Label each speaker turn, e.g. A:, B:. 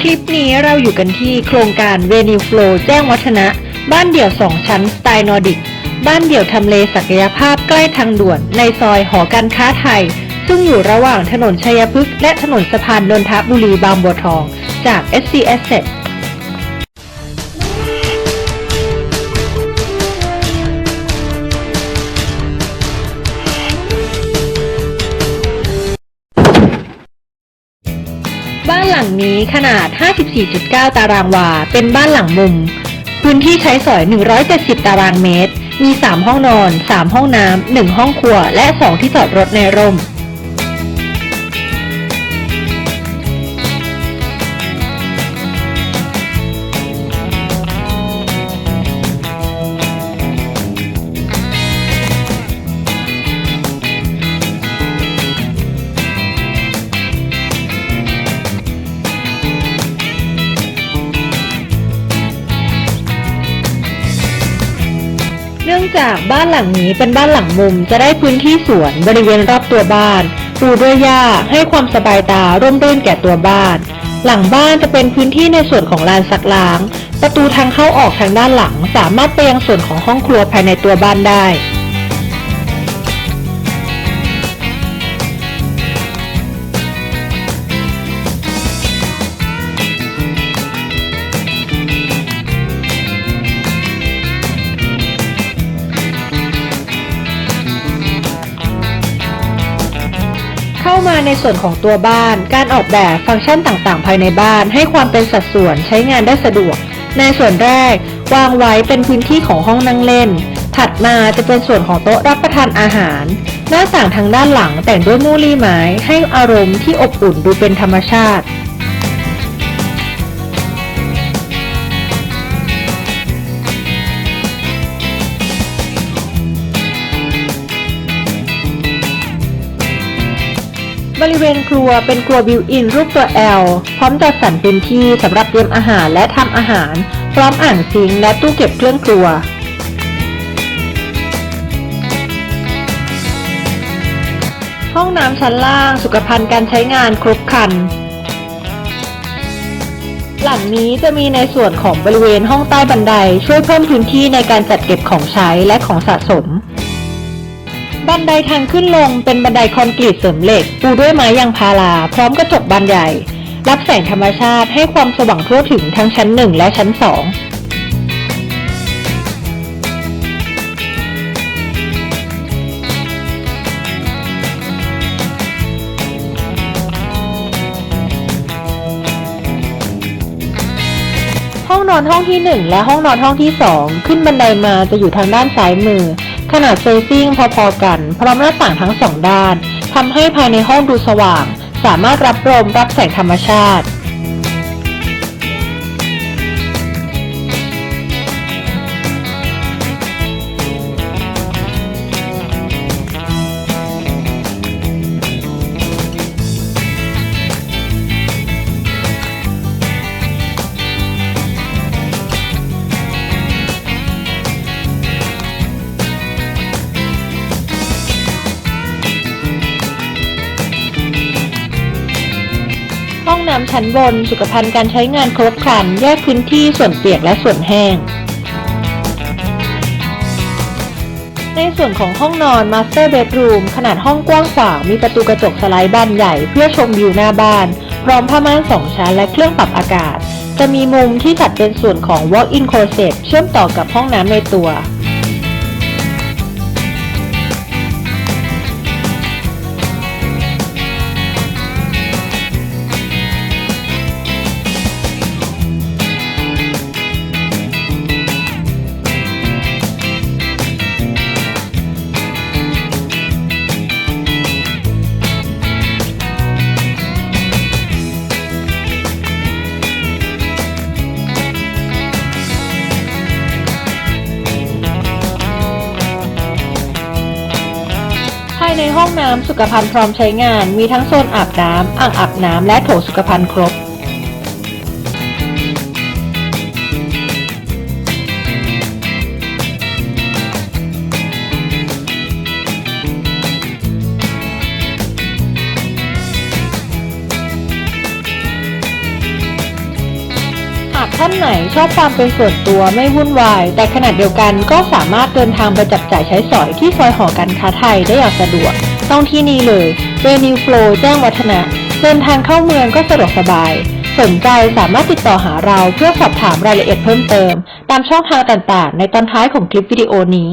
A: คลิปนี้เราอยู่กันที่โครงการเวนิวโฟลแจ้งวัฒนะ บ้านเดี่ยว 2 ชั้นสไตล์นอร์ดิก บ้านเดี่ยวทำเลศักยภาพใกล้ทางด่วน ในซอยหอการค้าไทย ซึ่งอยู่ระหว่างถนนชัยพฤกษ์และถนนสะพานนนทบุรีบางบัวทอง จาก SC Asset นี้ขนาด 54.9 ตารางวา เป็นบ้านหลังมุม พื้นที่ใช้สอย 170 ตารางเมตร มี 3 ห้องนอน 3 ห้องน้ำ 1 ห้องครัว และ 2 ที่จอดรถในร่ม เนื่องจากบ้านหลังนี้เป็นบ้านหลังมุมจะได้พื้นที่สวนบริเวณรอบตัวบ้านปลูด้วยหญ้าให้ความสบายตาร่มรื่นแก่ตัวบ้าน หลังบ้านจะเป็นพื้นที่ในส่วนของลานซักล้าง ประตูทางเข้าออกทางด้านหลังสามารถไปยังส่วนของห้องครัวภายในตัวบ้านได้ เข้ามาในส่วนของตัวบ้าน การออกแบบฟังก์ชันต่างๆ ภายในบ้าน ให้ความเป็นสัดส่วนใช้งานได้สะดวก ในส่วนแรก วางไว้เป็นพื้นที่ของห้องนั่งเล่น ถัดมาจะเป็นส่วนของโต๊ะรับประทานอาหาร หน้าต่างทางด้านหลังแต่งด้วยมูลี่ไม้ให้อารมณ์ที่อบอุ่นดูเป็นธรรมชาติ บริเวณครัวเป็นครัวบิวอินรูปตัว L พร้อมจัดสรรพื้นที่สำหรับเตรียมอาหารและทำอาหาร พร้อมอ่างซิงและตู้เก็บเครื่องครัว ห้องน้ำชั้นล่างสุขภัณฑ์การใช้งานครบครัน หลังนี้จะมีในส่วนของบริเวณห้องใต้บันไดช่วยเพิ่มพื้นที่ในการจัดเก็บของใช้และของสะสม บันไดทางขึ้นลงเป็นบันไดคอนกรีตเสริมเหล็ก ปูด้วยไม้ยางพารา พร้อมกระจกบานใหญ่ รับแสงธรรมชาติให้ความสว่างทั่วถึงทั้งชั้น 1 และชั้น 2ห้องนอนห้องที่ 1 และห้องนอนห้องที่ 2 ขึ้นบันไดมาจะอยู่ทางด้านซ้ายมือ ขนาดเซซิ่งพอๆกัน พร้อมหน้าต่างทั้งสองด้านทำให้ภายในห้องดูสว่าง สามารถรับลมรับแสงธรรมชาติ น้ำชั้นบน สุขภัณฑ์การใช้งานครบครัน แยกพื้นที่ส่วนเปียกและส่วนแห้ง ในส่วนของห้องนอน Master Bedroom ขนาดห้องกว้างขวาง มีประตูกระจกสไลด์บานใหญ่เพื่อชมวิวหน้าบ้าน พร้อมผ้าม่านสองชั้นและเครื่องปรับอากาศ จะมีมุมที่จัดเป็นส่วนของ Walk-in Closet เชื่อมต่อกับห้องน้ำในตัว ในห้องน้ำสุขภัณฑ์พร้อมใช้งาน มีทั้งโซนอาบน้ำอ่างอาบน้ำและโถสุขภัณฑ์ครบ ท่านไหนชอบความเป็นส่วนตัวไม่วุ่นวาย แต่ขณะเดียวกันก็สามารถเดินทางไปจับจ่ายใช้สอยที่ซอยหอการค้าไทยได้อย่างสะดวก ต้องที่นี่เลยเวนิวโฟลแจ้งวัฒนะเดินทางเข้าเมืองก็สะดวกสบาย สนใจสามารถติดต่อหาเราเพื่อสอบถามรายละเอียดเพิ่มเติม ตามช่องทางต่างๆ ในตอนท้ายของคลิปวิดีโอนี้